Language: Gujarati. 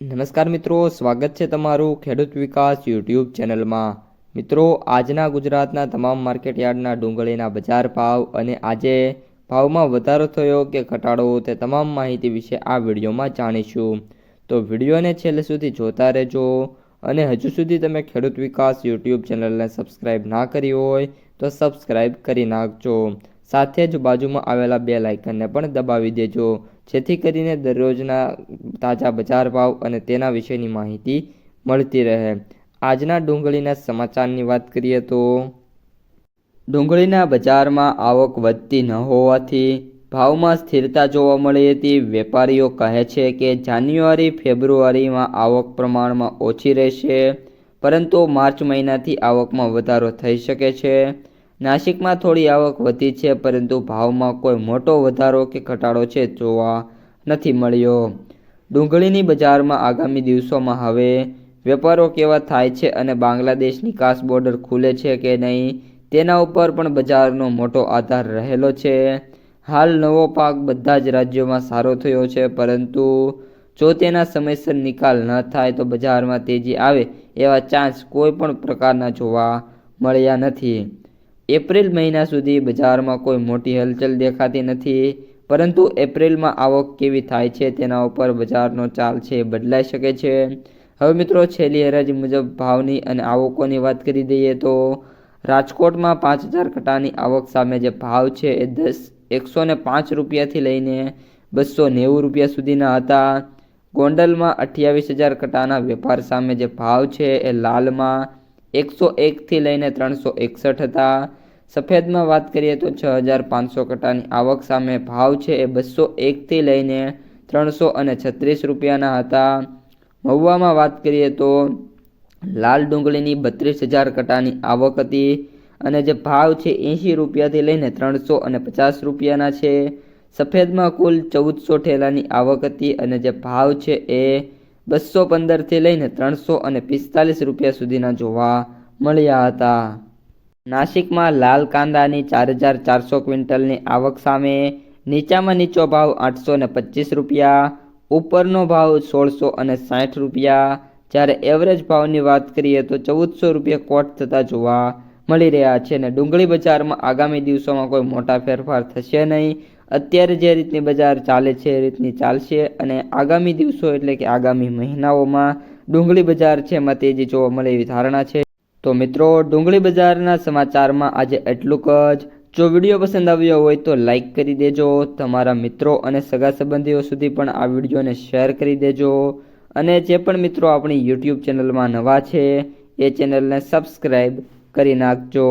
નમસ્કાર મિત્રો, સ્વાગત છે તમારું ખેડૂત વિકાસ યુટ્યુબ ચેનલમાં. મિત્રો, આજના ગુજરાતના તમામ માર્કેટ યાર્ડના ડુંગળીના બજાર ભાવ અને આજે ભાવમાં વધારો થયો કે ઘટાડો તે તમામ માહિતી વિશે આ વિડીયોમાં જાણીશું. તો વિડીયોને છેલ્લે સુધી જોતા રહેજો અને હજુ સુધી તમે ખેડૂત વિકાસ યુટ્યુબ ચેનલને સબસ્ક્રાઇબ ના કરી હોય તો સબસ્ક્રાઇબ કરી નાખજો. સાથે જ બાજુમાં આવેલા બે લાઇકનને પણ દબાવી દેજો. જેથી કરીને દરરોજના તાજા બજાર ભાવ અને તેના વિશેની માહિતી મળતી રહે. આજના ડુંગળીના સમાચારની વાત કરીએ તો ડુંગળીના બજારમાં આવક વધતી ન હોવાથી ભાવમાં સ્થિરતા જોવા મળી હતી વેપારીઓ કહે છે કે જાન્યુઆરી, ફેબ્રુઆરીમાં આવક પ્રમાણમાં ઓછી રહેશે, પરંતુ માર્ચ મહિનાથી આવકમાં વધારો થઈ શકે છે. નાસિકમાં થોડી આવક વધી છે, પરંતુ ભાવમાં કોઈ મોટો વધારો કે ઘટાડો છે જોવા નથી મળ્યો. ડુંગળીની બજારમાં આગામી દિવસોમાં હવે વેપારો કેવા થાય છે અને બાંગ્લાદેશ નિકાસ બોર્ડર ખુલે છે કે નહીં, તેના ઉપર પણ બજારનો મોટો આધાર રહેલો છે. હાલ નવો પાક બધા જ રાજ્યોમાં સારો થયો છે, પરંતુ જો તેના સમયસર નિકાલ ન થાય તો બજારમાં તેજી આવે એવા ચાન્સ કોઈ પણ પ્રકારના જોવા મળ્યા નથી. એપ્રિલ મહિના સુધી બજારમાં કોઈ મોટી હલચલ દેખાતી નથી, પરંતુ એપ્રિલમાં આવક કેવી થાય છે તેના ઉપર બજારનો ચાલ છે બદલાઈ શકે છે. હવે મિત્રો, છેલ્લી હરાજી મુજબ ભાવની અને આવકોની વાત કરી દઈએ તો રાજકોટમાં પાંચ હજાર કટાની આવક સામે જે ભાવ છે એ દસ એકસો ને પાંચ રૂપિયાથી લઈને બસો નેવું રૂપિયા સુધીના હતા. ગોંડલમાં અઠ્યાવીસ હજાર કટાના વેપાર સામે જે ભાવ છે એ લાલમાં એકસો એકથી લઈને ત્રણસો એકસઠ હતા. સફેદમાં વાત કરીએ તો છ હજાર પાંચસો કટાની આવક સામે ભાવ છે એ બસો એકથી લઈને ત્રણસો અને છત્રીસ રૂપિયાના હતા. મહુવામાં વાત કરીએ તો લાલ ડુંગળીની બત્રીસ હજાર કટાની આવક હતી અને જે ભાવ છે એંશી રૂપિયાથી લઈને ત્રણસો અને પચાસ રૂપિયાના છે. સફેદમાં કુલ ચૌદસો ઠેલાની આવક હતી અને જે ભાવ છે એ બસો પંદરથી લઈને ત્રણસો અને પિસ્તાલીસ રૂપિયા સુધીના જોવા મળ્યા હતા. નાસિકમાં લાલ કાંદાની ચાર હજાર ચારસો ક્વિન્ટલની આવક સામે નીચામાં નીચો ભાવ આઠસો ને પચીસ રૂપિયા, ઉપરનો ભાવ સોળસો અને સાઠ રૂપિયા. જ્યારે એવરેજ ભાવની વાત કરીએ તો ચૌદસો રૂપિયા કોટ થતા જોવા મળી રહ્યા છે અને ડુંગળી બજારમાં આગામી દિવસોમાં કોઈ મોટા ફેરફાર થશે નહીં. અત્યારે જે રીતની બજાર ચાલે છે, એ રીતની ચાલશે અને આગામી દિવસો એટલે કે આગામી મહિનાઓમાં ડુંગળી બજાર છે એમાં તેજી જોવા મળે એવી ધારણા છે. તો મિત્રો, ડુંગળી બજારના સમાચારમાં આજે એટલું જ. જો વીડિયો પસંદ આવ્યો હોય તો લાઇક કરી દેજો, તમારા મિત્રો અને સગા સંબંધીઓ સુધી પણ આ વિડીયોને શેર કરી દેજો. અને જે પણ મિત્રો આપણી યુટ્યુબ ચેનલમાં નવા છે, એ ચેનલને સબસ્ક્રાઈબ કરી નાખજો.